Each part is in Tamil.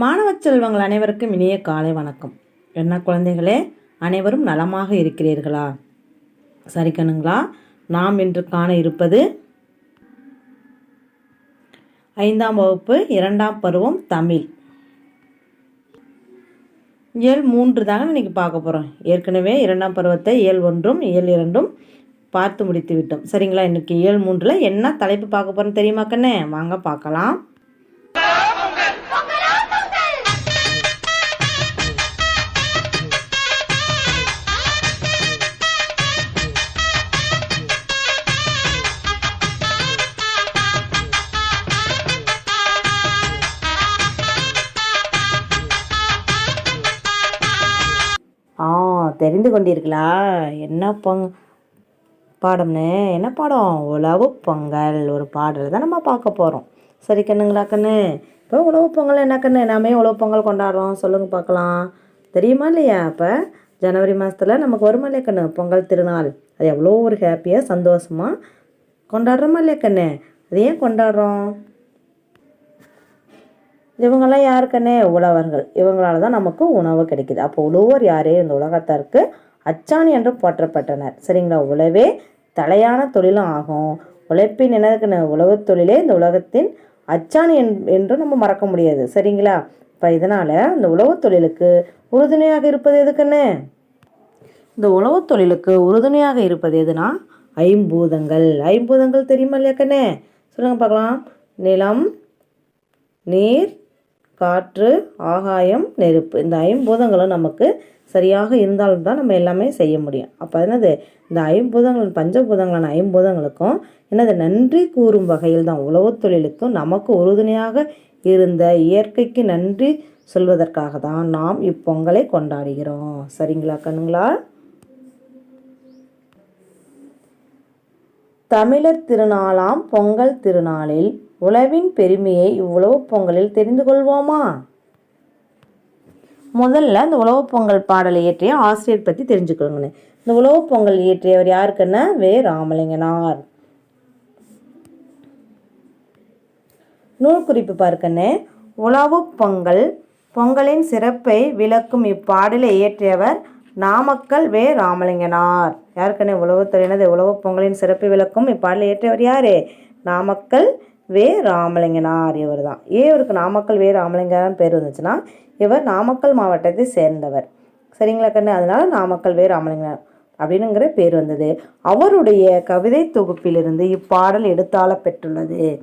மாணவ செல்வங்கள் அனைவருக்கும் இனிய காலை வணக்கம். என்ன குழந்தைகளே அனைவரும் நலமாக இருக்கிறீர்களா? சரி கண்ணுங்களா நாம் இன்று காண இருப்பது ஐந்தாம் வகுப்பு இரண்டாம் பருவம் தமிழ். இயல் மூன்று தாங்க இன்னைக்கு பார்க்க போகிறோம் ஏற்கனவே இரண்டாம் பருவத்தை இயல் ஒன்றும் இயல் இரண்டும் பார்த்து முடித்து விட்டோம். சரிங்களா இன்றைக்கி இயல் மூன்றில் என்ன தலைப்பு பார்க்க போகிறோம் தெரியுமா கண்ணே? வாங்க பார்க்கலாம். தெரிந்து கொண்டீர்களா? என்ன பொங் பாடம்னு? என்ன பாடம்? உழவு பொங்கல். ஒரு பாடல் தான் நம்ம பார்க்க போகிறோம் சரி கண்ணுங்களா கண்ணு? இப்போ உழவு பொங்கல் என்ன கண்ணு? நாமே உழவு பொங்கல் கொண்டாடுறோம். சொல்லுங்கள் பார்க்கலாம். தெரியுமா இல்லையா? அப்போ ஜனவரி மாதத்தில் நமக்கு வருமா இல்லையா கண்ணு? பொங்கல் திருநாள். அது எவ்வளோ ஒரு ஹாப்பியாக சந்தோஷமாக கொண்டாடுறோமா இல்லையா கண்ணு? அது ஏன் கொண்டாடுறோம்? இவங்கெல்லாம் யாருக்கண்ணே உழவர்கள். இவங்களால தான் நமக்கு உணவு கிடைக்குது. அப்போ உழவர் யாரே? இந்த உலகத்திற்கு அச்சாணி என்று போற்றப்பட்டனர். சரிங்களா? உழவே தலையான தொழிலும் ஆகும். உழைப்பின் என்னதுக்குன்னு உழவு தொழிலே இந்த உலகத்தின் அச்சாணி என்று நம்ம மறக்க முடியாது. சரிங்களா? இப்போ இதனால் இந்த உழவு தொழிலுக்கு உறுதுணையாக இருப்பது எதுக்குன்னு? இந்த உழவு தொழிலுக்கு உறுதுணையாக இருப்பது எதுனா? ஐம்பூதங்கள். ஐம்பூதங்கள் தெரியுமா இல்லையாக்கண்ணே சொல்லுங்கள் பார்க்கலாம். நிலம் நீர் காற்று ஆகாயம் நெருப்பு. இந்த ஐம்பூதங்களும் நமக்கு சரியாக இருந்தாலும் தான் நம்ம எல்லாமே செய்ய முடியும். அப்போ என்னது? இந்த ஐம்பூதங்கள் பஞ்சபூதங்களான ஐம்பூதங்களுக்கும் என்னது? நன்றி கூறும் வகையில் தான் உழவுத் தொழிலுக்கும் நமக்கு உறுதுணையாக இருந்த இயற்கைக்கு நன்றி சொல்வதற்காக தான் நாம் இப்பொங்கலை கொண்டாடுகிறோம். சரிங்களா கண்ணுங்களா தமிழர் திருநாளாம் பொங்கல் திருநாளில் உழவின் பெருமையை இவ்வுழவு பொங்கலில் தெரிந்து கொள்வோமா? முதல்ல இந்த உழவு பொங்கல் பாடலை இயற்றிய ஆசிரியர் பற்றி தெரிஞ்சுக்கோங்கண்ணே இந்த உழவு பொங்கல் இயற்றியவர் யாருக்குன்னா வே. ராமலிங்கனார். நூல் குறிப்பு பார்க்கண்ணே. உழவு பொங்கல் பொங்கலின் சிறப்பை விளக்கும் இப்பாடலை இயற்றியவர் நாமக்கல் வே. ராமலிங்கனார். யாருக்குன்னு உழவுத்துறையினது உழவு பொங்கலின் சிறப்பை விளக்கும் இப்பாடலை இயற்றியவர் யாரு? நாமக்கல் வே ராமலிங்கனார் இவர் தான் ஏன் இவருக்கு நாமக்கல் வே ராமலிங்கனார் பேர் வந்துச்சுன்னா இவர் நாமக்கல் மாவட்டத்தை சேர்ந்தவர். சரிங்களா கண்ணு? அதனால நாமக்கல் வே ராமலிங்கனார் அப்படின்னுங்கிற பேர் வந்தது. அவருடைய கவிதை தொகுப்பிலிருந்து இப்பாடல் எடுத்தாள பெற்றுள்ளது.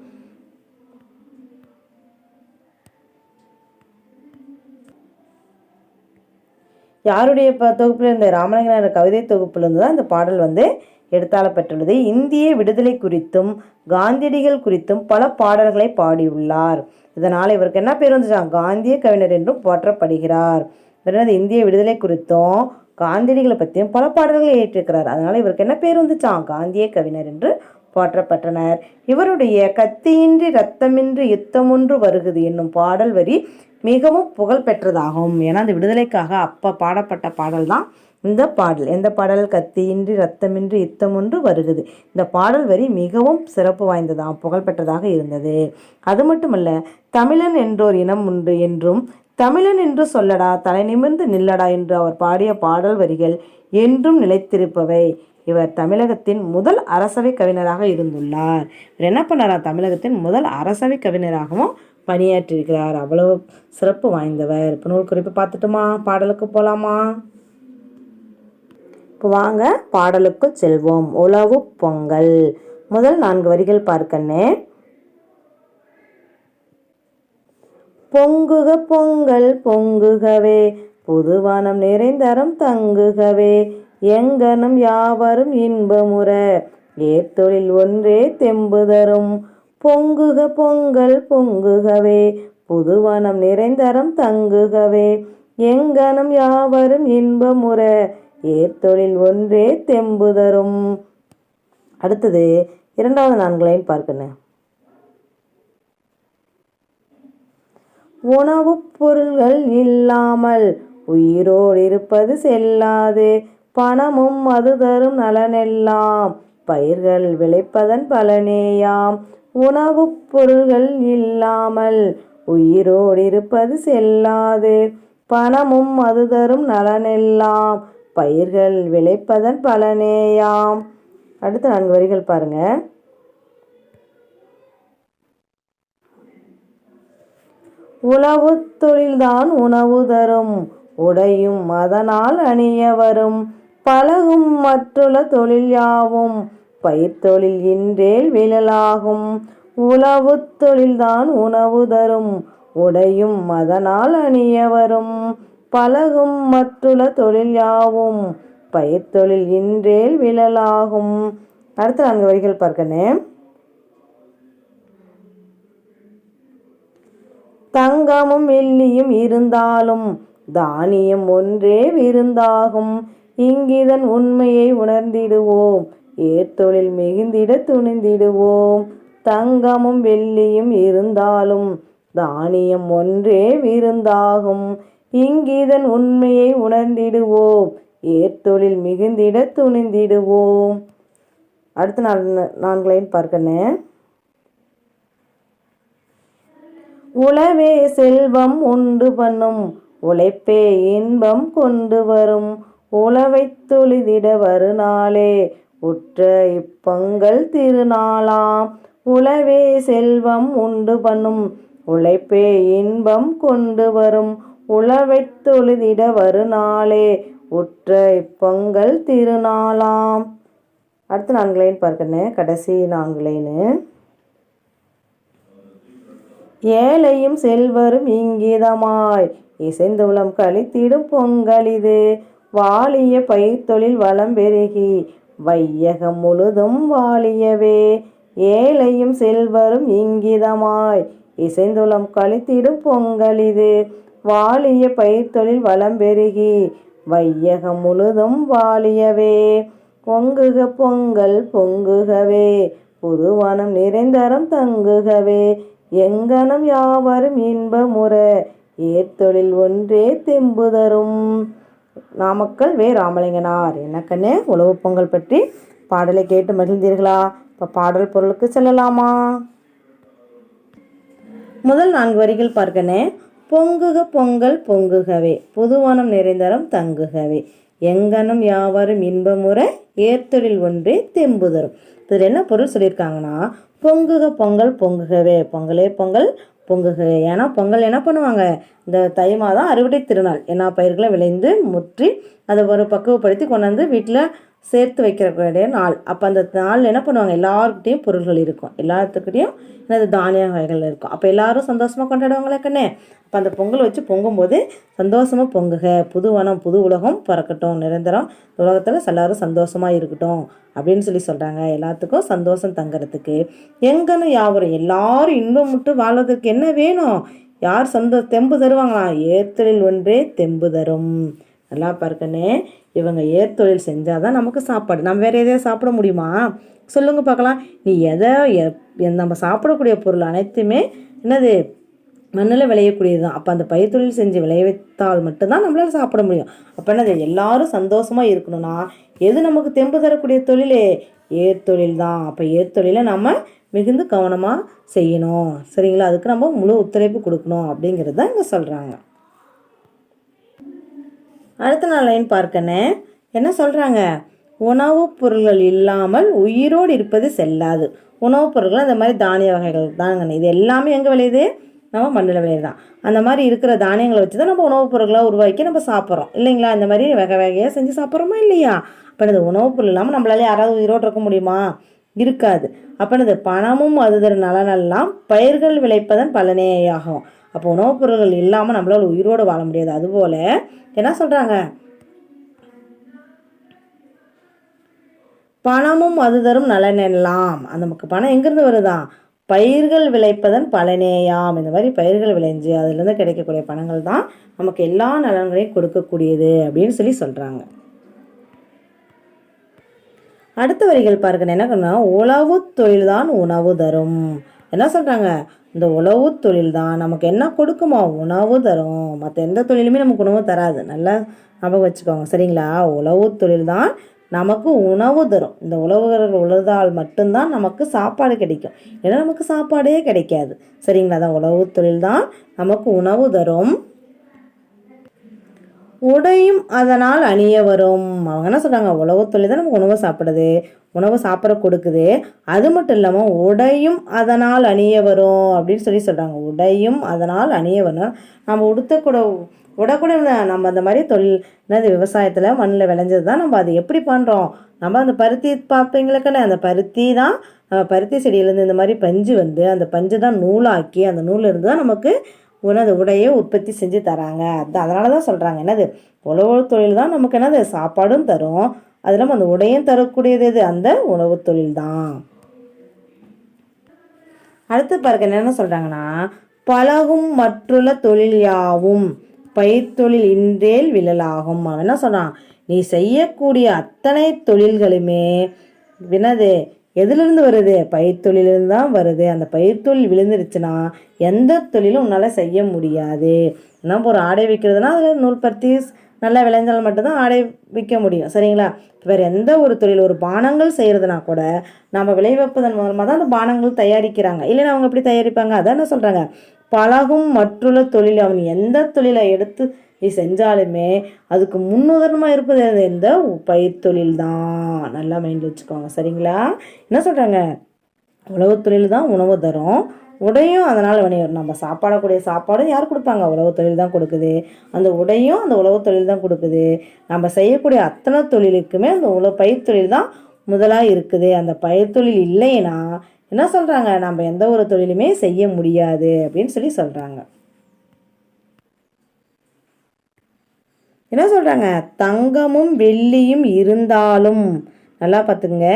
யாருடைய ப தொகுப்பில் இருந்த ராமலிங்கனார் கவிதை தொகுப்பிலிருந்து தான் இந்த பாடல் வந்து எடுத்தாளப்பட்டுள்ளது. இந்திய விடுதலை குறித்தும் காந்தியடிகள் குறித்தும் பல பாடல்களை பாடியுள்ளார். இதனால் இவருக்கு என்ன பேர் வந்துச்சான் காந்திய கவிஞர் என்றும் போற்றப்படுகிறார். இவர் என்னது இந்திய விடுதலை குறித்தும் காந்தியடிகளை பற்றியும் பல பாடல்களை ஏற்றிருக்கிறார். அதனால் இவருக்கு என்ன பேர் வந்துச்சான் காந்திய கவிஞர் என்று போற்றப்பட்டனர். இவருடைய கத்தியின்றி இரத்தமின்றி யுத்தமொன்று வருகுது என்னும் பாடல் வரி மிகவும் புகழ் பெற்றதாகும். ஏன்னா அந்த விடுதலைக்காக அப்போ பாடப்பட்ட பாடல் தான் இந்த பாடல். எந்த பாடல்? கத்தியின்றி ரத்தமின்றி யுத்தம் ஒன்று வருகுது. இந்த பாடல் வரி மிகவும் சிறப்பு வாய்ந்ததாம் புகழ்பெற்றதாக இருந்தது. அது மட்டுமல்ல தமிழன் என்றோர் இனம் உண்டு என்றும் தமிழன் என்று சொல்லடா தலை நிமிர்ந்து நில்லடா என்று அவர் பாடிய பாடல் வரிகள் என்றும் நிலைத்திருப்பவை. இவர் தமிழகத்தின் முதல் அரசவை கவிஞராக இருந்துள்ளார். இவர் என்ன பண்ணாரா? தமிழகத்தின் முதல் அரசவை கவிஞராகவும் பணியாற்றியிருக்கிறார். அவ்வளவு சிறப்பு வாய்ந்தவர். இப்போ நூல் குறிப்பு பார்த்துட்டுமா? பாடலுக்கு போகலாமா இப்போ வாங்க பாடலுக்கு செல்வோம். உழவு பொங்கல். முதல் நான்கு வரிகள் பார்க்கண்ணே. பொங்குக பொங்கல் பொங்குகவே. புதுவானம் நிறைந்தரம் தங்குகவே. எங்கனும் யாவரும் இன்பமுற. ஏத்தொழில் ஒன்றே தெம்பு தரும். பொங்குக பொங்கல் பொங்குகவே. புதுவனம் நிறைந்தரம் தங்குகவே. எங்கனம் யாவரும் இன்பமுற. ஏத்தொழில் ஒன்றே தெம்பு தரும். அடுத்தது இரண்டாவது நான்களையும் பார்க்கணும் உணவுப் பொருள்கள் இல்லாமல் உயிரோடு இருப்பது செல்லாது. பணமும் அது தரும் நலனெல்லாம் பயிர்கள் விளைப்பதன் பலனேயாம். உணவுப் பொருள்கள் இல்லாமல் உயிரோடு இருப்பது செல்லாது. பணமும் அது தரும் நலனெல்லாம் பயிர்கள் விளைப்பதன் பலனேயாம். அடுத்த நான்கு வரிகள் பாருங்க. உழவு தொழில்தான் உணவு தரும். உடையும் அதனால் அணிய வரும் பழகும் மற்றுள்ள தொழில் யாவும்? பயிர்த்தொழில் இன்றேல் விழலாகும். உழவு தொழில்தான் உணவு தரும். உடையும் அதனால் அணிய வரும் பழகும் மற்றுள்ள தொழில் யாவும்? பயிர்த்தொழில் இன்றேல் விழலாகும். அடுத்த நான்கு வரிகள் பார்க்கணும் தங்கமும் வெள்ளியும் இருந்தாலும் தானியம் ஒன்றே விருந்தாகும். இங்கிதன் உண்மையை உணர்ந்திடுவோம். ஏற்தொழில் மிகுந்திட துணிந்திடுவோம். தங்கமும் வெள்ளியும் இருந்தாலும் தானியம் ஒன்றே விருந்தாகும். இங்கிதன் உண்மையை உணர்ந்திடுவோம். ஏற்தொழில் மிகுந்திட துணிந்திடுவோம். அடுத்த நாள் நான்கு லைன் பார்க்கணும் உழவே செல்வம் உண்டு பண்ணும். உழைப்பே இன்பம் கொண்டு வரும். உழவை தொழுதிட வருநாளே உற்ற இப்பொங்கல் திருநாளாம். உழவே செல்வம் உண்டு பண்ணும் உழைப்பே இன்பம் கொண்டு வரும். உழவை தொழுதிட வருநாளே உற்ற இப்பொங்கல் திருநாளாம். அடுத்து நான்கு லைன் பார்க்கணும் கடைசி நான்கு லைனு ஏழையும் செல்வரும் இங்கிதமாய் இசைந்துளம் கழித்திடும் பொங்கல் இது. வாலிய பயிர்த்தொழில் வளம் பெருகி வையகம் முழுதும் வாழியவே. ஏழையும் செல்வரும் இங்கிதமாய் இசைந்துளம் கழித்திடும் பொங்கல் இது. வாலிய பயிர்த்தொழில் வளம் பெருகி வையகம் முழுதும் வாழியவே. பொங்குக பொங்கல் பொங்குகவே புதுவனம் நிறைந்தரம் தங்குகவே. எங்கனம் யாவரும் இன்பமுற ஏத்தொழில் ஒன்றே தெம்பு தரும். நாமக்கல் வே ராமலிங்கனார். எனக்கண்ணே உழவு பொங்கல் பற்றி பாடலை கேட்டு மகிழ்ந்தீர்களா? இப்போ பாடல் பொருளுக்கு செல்லலாமா? முதல் நான்கு வரிகள் பார்க்கனே. பொங்குக பொங்கல் பொங்குகவே புதுவனம் நிறைந்தரம் தங்குகவே. எங்கனம் யாவரும் இன்பமுறை ஏர்த்தொழில் ஒன்றே தெம்பு தரும். இதில் என்ன பொருள் சொல்லியிருக்காங்கன்னா பொங்குக பொங்கல் பொங்குகவே பொங்கலே பொங்கல் பொங்குகவே ஏன்னா பொங்கல் என்ன பண்ணுவாங்க? இந்த தை மாதம் அறுவடை திருநாள். எல்லா பயிர்களும் விளைந்து முற்றி அதை ஒரு பக்குவப்படுத்தி கொண்டாந்து வீட்டில் சேர்த்து வைக்கிறக்கூடிய நாள். அப்போ அந்த நாள் என்ன பண்ணுவாங்க? எல்லாருக்கிட்டேயும் பொருள்கள் இருக்கும். எல்லாத்துக்கிட்டேயும் என்னது? தானிய வகைகள் இருக்கும். அப்போ எல்லாரும் சந்தோஷமாக கொண்டாடுவாங்களே கண்ணே. அப்போ அந்த பொங்கல் வச்சு பொங்கும்போது சந்தோஷமாக பொங்குக. புது வனம் புது உலகம் பிறக்கட்டும். நிரந்தரம் உலகத்தில் எல்லாரும் சந்தோஷமாக இருக்கட்டும் அப்படின்னு சொல்லி சொல்கிறாங்க எல்லாத்துக்கும் சந்தோஷம் தங்குறதுக்கு. எங்கன்னு யாவரும் எல்லாரும் இன்பம் விட்டு வாழ்வதற்கு என்ன வேணும்? யார் சந்தோ தெம்பு தருவாங்களா? ஏத்தலில் ஒன்றே தெம்பு தரும். நல்லா பார்க்கணே இவங்க ஏற்தொழில் செஞ்சால் தான் நமக்கு சாப்பாடு. நம்ம வேறு எதையாவது சாப்பிட முடியுமா? சொல்லுங்கள் பார்க்கலாம். நீ எதை நம்ம சாப்பிடக்கூடிய பொருள் அனைத்துமே என்னது? மண்ணில் விளையக்கூடியது தான். அப்போ அந்த பயிர் தொழில் செஞ்சு விளைய வைத்தால் மட்டும்தான் நம்மளால் சாப்பிட முடியும். அப்போ என்னது? எல்லாரும் சந்தோஷமாக இருக்கணும்னா எது நமக்கு தெம்பு தரக்கூடிய தொழிலே? ஏற்தொழில் தான். அப்போ ஏற்தொழிலை நம்ம மிகுந்து கவனமாக செய்யணும். சரிங்களா? அதுக்கு நம்ம முழு ஒத்துழைப்பு கொடுக்கணும் அப்படிங்கிறது தான் இங்கே சொல்கிறாங்க அடுத்த நாள் லைன் பார்க்கனே என்ன சொல்கிறாங்க உணவுப் பொருள்கள் இல்லாமல் உயிரோடு இருப்பது செல்லாது. உணவுப் பொருட்கள் அந்த மாதிரி தானிய வகைகள் தாங்க இது எல்லாமே எங்கே விளையுது? நம்ம மண்ணில் விளையுதான் அந்த மாதிரி இருக்கிற தானியங்களை வச்சு தான் நம்ம உணவுப் பொருட்களை உருவாக்கி நம்ம சாப்பிட்றோம். இல்லைங்களா? இந்த மாதிரி வகை வகையாக செஞ்சு சாப்பிட்றோமா இல்லையா? அப்போ இந்த உணவுப் பொருள் இல்லாமல் நம்மளால யாராவது உயிரோடு இருக்க முடியுமா? இருக்காது. அப்பனது பணமும் அது நலனெல்லாம் பயிர்கள் விளைப்பதன் பலனேயாகும். அப்போ உணவுப் பொருள்கள் இல்லாமல் நம்மளால் உயிரோடு வாழ முடியாது. அதுபோல் என்ன சொல்கிறாங்க பணமும் அது தரும் நலனெல்லாம். அந்த நமக்கு பணம் எங்கேருந்து வருதா? பயிர்கள் விளைப்பதன் பலனேயாம். இந்த மாதிரி பயிர்கள் விளைஞ்சு அதுலேருந்து கிடைக்கக்கூடிய பணங்கள் தான் நமக்கு எல்லா நலன்களையும் கொடுக்கக்கூடியது அப்படின்னு சொல்லி சொல்கிறாங்க அடுத்த வரிகள் பாருங்க என்ன பண்ணால் உழவு தொழில் தான் உணவு தரும். என்ன சொல்கிறாங்க இந்த உழவு தொழில் தான் நமக்கு என்ன கொடுக்குமா உணவு தரும். மற்ற எந்த தொழிலுமே நமக்கு உணவு தராது. நல்லா ஞாபகம் வச்சுக்கோங்க. சரிங்களா? உழவு தொழில் தான் நமக்கு உணவு தரும். இந்த உழவுகள் உழுதால் மட்டும்தான் நமக்கு சாப்பாடு கிடைக்கும். ஏன்னா நமக்கு சாப்பாடே கிடைக்காது. சரிங்களா? அதான் உழவு தொழில் தான் நமக்கு உணவு தரும். உடையும் அதனால் அணிய வரும் அவங்க என்ன சொல்கிறாங்க உழவு தொழில் தான் நமக்கு உணவு சாப்பிடுது. உணவு சாப்பிட கொடுக்குது. அது மட்டும் இல்லாமல் உடையும் அதனால் அணிய வரும் அப்படின்னு சொல்லி சொல்கிறாங்க உடையும் அதனால் அணிய வரும் நம்ம உடுத்தக்கூட உடக்கூட நம்ம அந்த மாதிரி தொழில் என்னது விவசாயத்தில் மண்ணில் விளைஞ்சது தான் நம்ம அதை எப்படி பண்ணுறோம் நம்ம அந்த பருத்தி பார்ப்பீங்களுக்குன்னு அந்த பருத்தி தான் நம்ம பருத்தி செடியிலேருந்து இந்த மாதிரி பஞ்சு வந்து அந்த பஞ்சு தான் நூலாக்கி அந்த நூலிருந்து தான் நமக்கு உணவு உடையை உற்பத்தி செஞ்சு தராங்க. அது அதனால தான் சொல்கிறாங்க என்னது? உழவு தொழில் தான் நமக்கு என்னது? சாப்பாடும் தரும். அது இல்லாமல் அந்த உடையும் தரக்கூடியது எது? அந்த உணவு தொழில் தான் அடுத்து பாருங்க என்னென்ன சொல்கிறாங்கன்னா பழகும் மற்றுள்ள தொழில் யாவும் பயிர்த்தொழில் இன்றேல் விழலாகும். அவன் என்ன சொல்கிறான் நீ செய்யக்கூடிய அத்தனை தொழில்களுமே வினது எதிலிருந்து வருது? பயிர்த்தொழிலிருந்து தான் வருது. அந்த பயிர்த்தொழில் விழுந்துருச்சுன்னா எந்த தொழிலும் உன்னால் செய்ய முடியாது. நம்ம ஒரு ஆடை விற்கிறதுனா அதில் நூல் பருத்தி நல்லா விளைஞ்சால் மட்டும்தான் ஆடை விற்க முடியும். சரிங்களா? வேறு எந்த ஒரு தொழில் ஒரு பானங்கள் செய்கிறதுனா கூட நம்ம விளைவிப்பதன் மூலமாக தான் அந்த பானங்கள் தயாரிக்கிறாங்க. இல்லைன்னா அவங்க எப்படி தயாரிப்பாங்க? அதான் என்ன சொல்கிறாங்க பழகும் மற்றுள்ள தொழில் அவன் எந்த தொழிலை எடுத்து இது செஞ்சாலுமே அதுக்கு முன்னுதாரணமாக இருப்பது எது? இந்த பயிர் தொழில் தான் நல்லா மைண்டில் வச்சுக்கோங்க. சரிங்களா? என்ன சொல்கிறாங்க உழவு தொழில் தான் உணவு தரும். உடையும் அதனால் வணிகம் நம்ம சாப்பாடக்கூடிய சாப்பாடும் யார் கொடுப்பாங்க? உழவு தொழில் தான் கொடுக்குது. அந்த உடையும் அந்த உழவு தொழில் தான் கொடுக்குது. நம்ம செய்யக்கூடிய அத்தனை தொழிலுக்குமே அந்த உழவு பயிர் தொழில் தான் முதலாக இருக்குது. அந்த பயிர் தொழில் இல்லைன்னா என்ன சொல்கிறாங்க நம்ம எந்த ஒரு தொழிலுமே செய்ய முடியாது அப்படின்னு சொல்லி சொல்கிறாங்க என்ன சொல்கிறாங்க தங்கமும் வெள்ளியும் இருந்தாலும். நல்லா பார்த்துங்க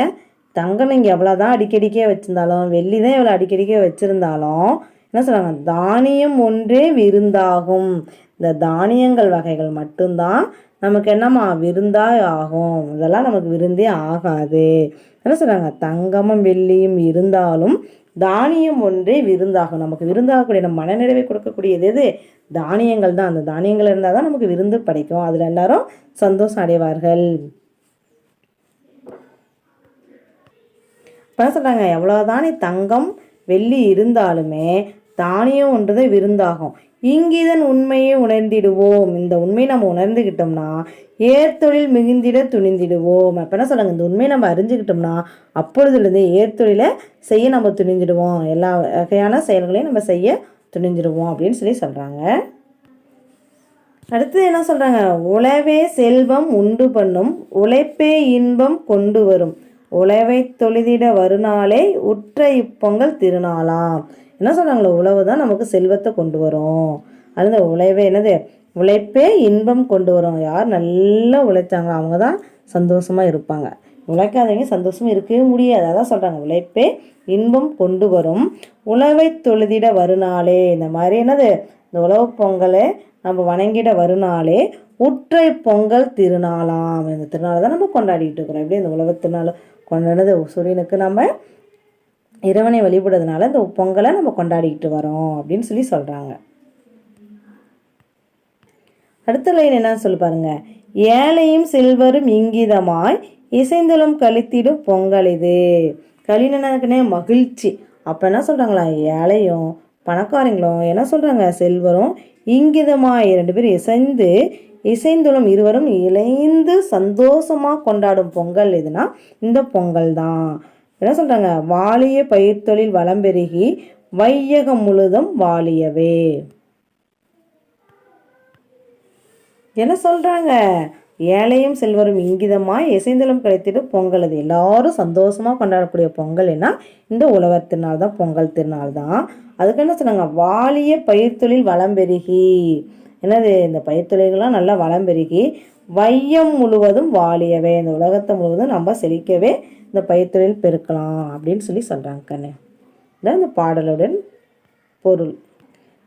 தங்கம் நீங்கள் எவ்வளோதான் அடிக்கடிக்கே வச்சுருந்தாலும் வெள்ளி தான் எவ்வளோ அடிக்கடிக்கே வச்சுருந்தாலும் என்ன சொல்கிறாங்க தானியம் ஒன்றே விருந்தாகும். இந்த தானியங்கள் வகைகள் மட்டும்தான் நமக்கு என்னம்மா? விருந்தா ஆகும். இதெல்லாம் நமக்கு விருந்தே ஆகாது. என்ன சொல்கிறாங்க தங்கமும் வெள்ளியும் இருந்தாலும் தானியம் ஒன்றே விருந்தாகும். நமக்கு விருந்தாகக்கூடிய நம்ம மனநிறைவை கொடுக்கக்கூடியது எது? தானியங்கள் தான். அந்த தானியங்கள் இருந்தால் தான் நமக்கு விருந்து படைக்கும். அதில் எல்லாரும் சந்தோஷம் அடைவார்கள். இப்போ சொல்கிறாங்க எவ்வளோதானே தங்கம் வெள்ளி இருந்தாலுமே தானியம் ஒன்றுதான் விருந்தாகும். இங்கிதன் உண்மையை உணர்ந்திடுவோம். இந்த உண்மையை நம்ம உணர்ந்துக்கிட்டோம்னா ஏர்த்தொழில் மிகுந்திட துணிந்திடுவோம். அப்போ என்ன சொல்லுங்க இந்த உண்மையை நம்ம அறிஞ்சுக்கிட்டோம்னா அப்பொழுதுலேருந்து ஏர்த்தொழிலை செய்ய நம்ம துணிஞ்சிடுவோம் எல்லா வகையான செயல்களையும் நம்ம செய்ய துணிஞ்சிடுவோம் அப்படின்னு சொல்லி சொல்கிறாங்க அடுத்து என்ன சொல்கிறாங்க உழவே செல்வம் உண்டு பண்ணும் உழைப்பே இன்பம் கொண்டு வரும். உழவை தொழுதிட வருநாளே உற்ற இப்பொங்கல் திருநாளாம். என்ன சொல்கிறாங்களோ உழவு தான் நமக்கு செல்வத்தை கொண்டு வரும். அது உழைவே என்னது? உழைப்பே இன்பம் கொண்டு வரும். யார் நல்லா உழைச்சாங்க அவங்க தான் சந்தோஷமாக இருப்பாங்க. உழைக்காதவங்க சந்தோஷமா இருக்கவே முடியாது. அதான் சொல்கிறாங்க உழைப்பே இன்பம் கொண்டு வரும். உழவை தொழுதிட வருநாளே. இந்த மாதிரி என்னது? இந்த உழவு பொங்கலை நம்ம வணங்கிட வருநாளே. உற்றை பொங்கல் திருநாளாம். இந்த திருநாளை தான் நம்ம கொண்டாடிட்டு இருக்கிறோம். எப்படி இந்த உழவு திருநாள் கொண்டாடுறது? சூரியனுக்கு நம்ம இறைவனை வழிபடுறதுனால இந்த பொங்கலை நம்ம கொண்டாடிக்கிட்டு வரோம் அப்படின்னு சொல்லி சொல்கிறாங்க அடுத்த லைன் என்னன்னு சொல்லி பாருங்க. ஏழையும் செல்வரும் இங்கிதமாய் இசைந்தலும் கழித்திடும் பொங்கல் இது. கலினனக்குனே மகிழ்ச்சி. அப்போ என்ன சொல்கிறாங்களா ஏழையும் பணக்காரங்களும் என்ன சொல்கிறாங்க செல்வரும் இங்கிதமாக ரெண்டு பேரும் இசைந்து இசைந்துலும் இருவரும் இணைந்து சந்தோஷமாக கொண்டாடும் பொங்கல் எதுனா இந்த பொங்கல் தான். என்ன சொல்கிறாங்க வாலிய பயிர்த்தொழில் வளம் பெருகி வையகம் முழுதும் வாலியவே. என்ன சொல்கிறாங்க ஏழையும் செல்வரும் இங்கிதமாய் இசைந்தலும் கிடைத்திட்டு பொங்கல் அது எல்லாரும் சந்தோஷமாக கொண்டாடக்கூடிய பொங்கல் என்ன? இந்த உழவர் திருநாள் தான் பொங்கல் திருநாள் தான். அதுக்கு என்ன சொன்னாங்க? வாலிய பயிர்த்தொழில் வளம் பெருகி. என்னது? இந்த பயிர்த்தொழில்கள்லாம் நல்லா வளம் பெருகி. வையம் முழுவதும் வாலியவே. இந்த உலகத்தை முழுவதும் நம்ம செழிக்கவே இந்த பயிர்த்தொழில் பெருக்கலாம் அப்படின்னு சொல்லி சொல்கிறாங்க கண்ணு இந்த பாடலுடன் பொருள்.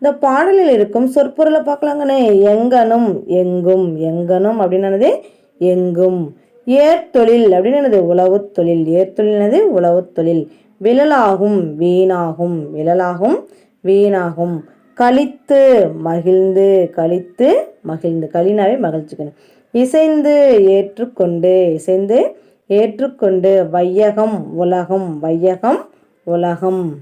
இந்த பாடலில் இருக்கும் சொற்பொருளை பார்க்கலாங்கண்ணே. எங்கனும் எங்கும் எங்கனும் அப்படின்னு எங்கும். ஏர்தொழில் அப்படின்னு உழவு தொழில் ஏர்தொழில்னது உழவு தொழில் விழலாகும் வீணாகும். விழலாகும் வீணாகும். கழித்து மகிழ்ந்து கழித்து மகிழ்ந்து. களினாவே மகிழ்ச்சிக்கணும். இசைந்து ஏற்றுக்கொண்டு. இசைந்து ஏற்றுக்கொண்டு. வையகம் உலகம். வையகம் உலகம்.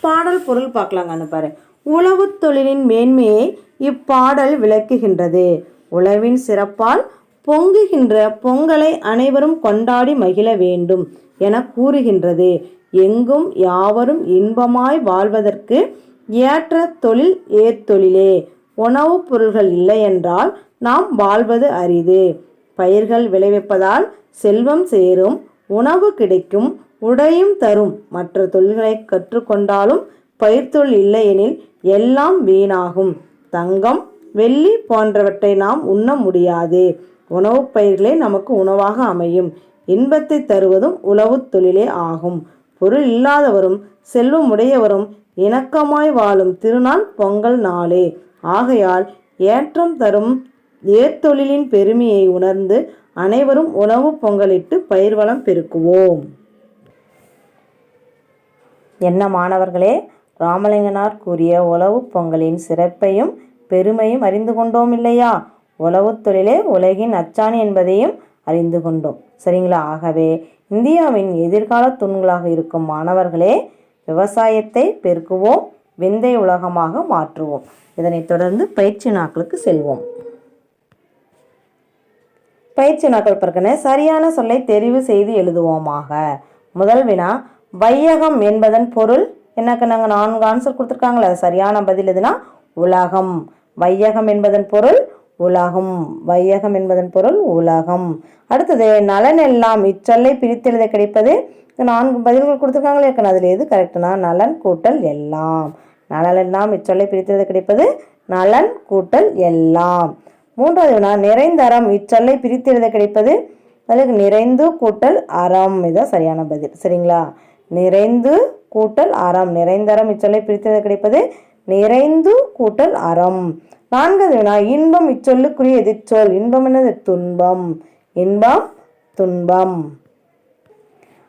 பாடல் பொருள் பார்க்கலாங்கன்னு அனுப்பாரு உழவுத் தொழிலின் மேன்மையை இப்பாடல் விளக்குகின்றது. உழவின் சிறப்பால் பொங்குகின்ற பொங்கலை அனைவரும் கொண்டாடி மகிழ வேண்டும் என கூறுகின்றது. எங்கும் யாவரும் இன்பமாய் வாழ்வதற்கு ஏற்ற தொழில் ஏற்தொழிலே. உணவுப் பொருள்கள் இல்லையென்றால் நாம் வாழ்வது அரிது. பயிர்கள் விளைவிப்பதால் செல்வம் சேரும் உணவு கிடைக்கும் உடையும் தரும். மற்ற தொழில்களை கற்றுக்கொண்டாலும் பயிர்த்தொழில் இல்லையெனில் எல்லாம் வீணாகும். தங்கம் வெள்ளி போன்றவற்றை நாம் உண்ண முடியாது. உணவுப் பயிர்களே நமக்கு உணவாக அமையும். இன்பத்தை தருவதும் உழவுத் தொழிலே ஆகும். பொருள் இல்லாதவரும் செல்வம் உடையவரும் இணக்கமாய் வாழும் திருநாள் பொங்கல் நாளே. ஆகையால் ஏற்றம் தரும் ஏற்தொழிலின் பெருமையை உணர்ந்து அனைவரும் உணவு பொங்கலிட்டு பயிர் வளம் பெருக்குவோம். என்ன மாணவர்களே ராமலிங்கனார் கூறிய உழவுப் பொங்கலின் சிறப்பையும் பெருமையும் அறிந்து கொண்டோம் இல்லையா? உழவு தொழிலே உலகின் அச்சாணி என்பதையும் அறிந்து கொண்டோம். சரிங்களா? ஆகவே இந்தியாவின் எதிர்கால தூண்களாக இருக்கும் மாணவர்களே விவசாயத்தை பெருக்குவோம் விந்தை உலகமாக மாற்றுவோம். இதனைத் தொடர்ந்து பயிற்சி நாட்களுக்கு செல்வோம். பயிற்சி நாட்கள் பிறக்கன சரியான சொல்லை தெரிவு செய்து எழுதுவோமாக. முதல் வினா வையகம் என்பதன் பொருள் எனக்கு நாங்கள் நான்கு ஆன்சர் கொடுத்துருக்காங்களே அது சரியான பதில் எதுனா உலகம். வையகம் என்பதன் பொருள் உலகம். வையகம் என்பதன் பொருள் உலகம். அடுத்தது நலன் எல்லாம் இச்சொல்லை பிரித்தெழுத கிடைப்பது. நான்கு பதில்கள் கொடுத்துருக்காங்களே இருக்கணும் அதில் எது கரெக்டுனா நலன் கூட்டல் எல்லாம். நலன் எல்லாம் இச்சொல்லை பிரித்தெழுத கிடைப்பது நலன் கூட்டல் எல்லாம். மூன்றாவது நிறைந்தரம் இச்சொல்லை பிரித்தெழுத கிடைப்பது. அதுக்கு நிறைந்து கூட்டல் அறம். இதுதான் சரியான பதில். சரிங்களா? நிறைந்து கூட்டல் அறம். நிறைந்தரம் இச்சொல்லை பிரித்தது கிடைப்பது நிறைந்து கூட்டல் அறம். நான்காவது வினா இன்பம் இச்சொல்லுக்குரிய எதிர்ச்சொல். இன்பம் என்னது? துன்பம். இன்பம் துன்பம்.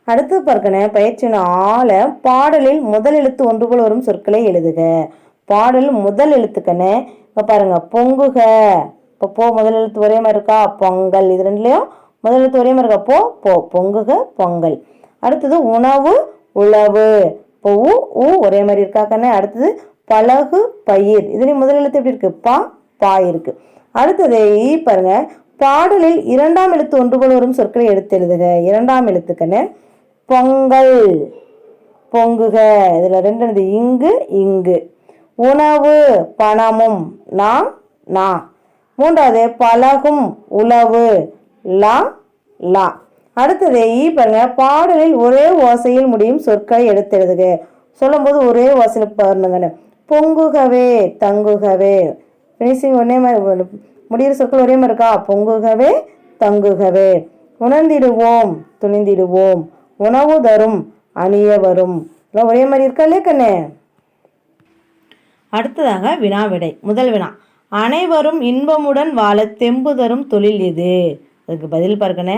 அடுத்து பார்க்கணும் பயிற்சியின் ஆள பாடலில் முதல் எழுத்து ஒன்று போல் வரும் சொற்களை எழுதுக. பாடல் முதல் எழுத்துக்கன்னு இப்போ பாருங்க பொங்குக. இப்போ போ முதல் எழுத்து ஒரே மாதிரி இருக்கா? பொங்கல். இது ரெண்டுலேயும் முதல் எழுத்து ஒரே மாதிரி இருக்கா? போ போ பொங்குக பொங்கல். அடுத்தது உணவு உழவு. இப்போ ஊ ஊ ஒரே மாதிரி இருக்கா கண்ணே? அடுத்தது பழகு பயிர். இதுலேயும் முதல் எழுத்து எப்படி இருக்கு? பா பா இருக்கு. அடுத்தது ஈ பாருங்க. பாடலில் இரண்டாம் எழுத்து ஒன்று போல் வரும் சொற்களை எடுத்து எழுதுக. இரண்டாம் எழுத்துக்கன்னு பொங்கல் பொங்குக. இதில் ரெண்டு எழுது இங்கு இங்கு. உணவு பணமும் நா நா. மூன்றாவது பழகும் உழவு லா லா. அடுத்தது ஈ பாருங்க பாடலில் ஒரே ஓசையில் முடியும் சொற்களை எடுத்து சொல்லும் சொல்லும்போது ஒரே ஓசையில் பாருங்கன்னு. பொங்குகவே தங்குகவே. ஃபினிஷிங் ஒரே மாதிரி முடிகிற சொற்கள் ஒரே மாதிரி இருக்கா? பொங்குகவே தங்குகவே. உணர்ந்திடுவோம் துணிந்திடுவோம். உணவு தரும் அணிய வரும். எல்லாம் ஒரே மாதிரி இருக்கா இல்லையே கண்ணே அடுத்ததாக வினா விடை முதல் வினா. அனைவரும் இன்பமுடன் வாழ தெம்பு தரும் தொழில் எது அதுக்கு பதில் பார்க்கணே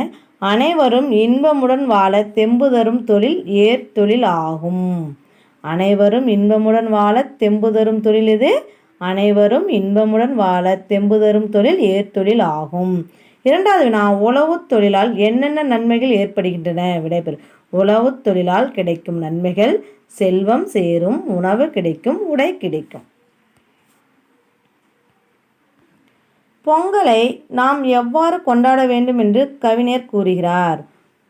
அனைவரும் இன்பமுடன் வாழ தெம்பு தரும் தொழில் ஏர் தொழில் ஆகும். அனைவரும் இன்பமுடன் வாழ தெம்பு தரும் தொழில் இது அனைவரும் இன்பமுடன் வாழ தெம்பு தரும் தொழில் ஏர் தொழில் ஆகும். இரண்டாவது வினா உழவுத் தொழிலால் என்னென்ன நன்மைகள் ஏற்படுகின்றன? விடைபெறும் உழவுத் தொழிலால் கிடைக்கும் நன்மைகள் செல்வம் சேரும் உணவு கிடைக்கும் உடை கிடைக்கும். பொங்கலை நாம் எவ்வாறு கொண்டாட வேண்டும் என்று கவிஞர் கூறுகிறார்.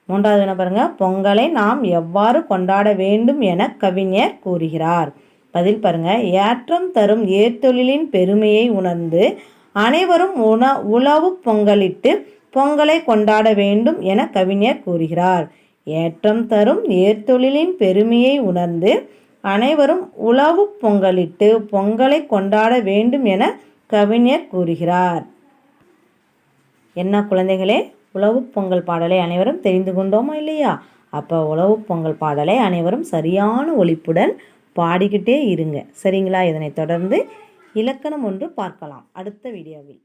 மூன்றாவது என்ன பாருங்க. பொங்கலை நாம் எவ்வாறு கொண்டாட வேண்டும் என கவிஞர் கூறுகிறார். பதில் பாருங்க. ஏற்றம் தரும் ஏத்தொழிலின் பெருமையை உணர்ந்து அனைவரும் உண உழவு பொங்கலிட்டு பொங்கலை கொண்டாட வேண்டும் என கவிஞர் கூறுகிறார். ஏற்றம் தரும் ஏற்தொழிலின் பெருமையை உணர்ந்து அனைவரும் உழவு பொங்கலிட்டு பொங்கலை கொண்டாட வேண்டும் என கவிஞர் கூறுகிறார். என்ன குழந்தைகளே உழவு பொங்கல் பாடலை அனைவரும் தெரிந்து கொண்டோமா இல்லையா? அப்போ உழவு பொங்கல் பாடலை அனைவரும் சரியான ஒழிப்புடன் பாடிக்கிட்டே இருங்க. சரிங்களா? இதனை தொடர்ந்து இலக்கணம் ஒன்று பார்க்கலாம். அடுத்த வீடியோவில்.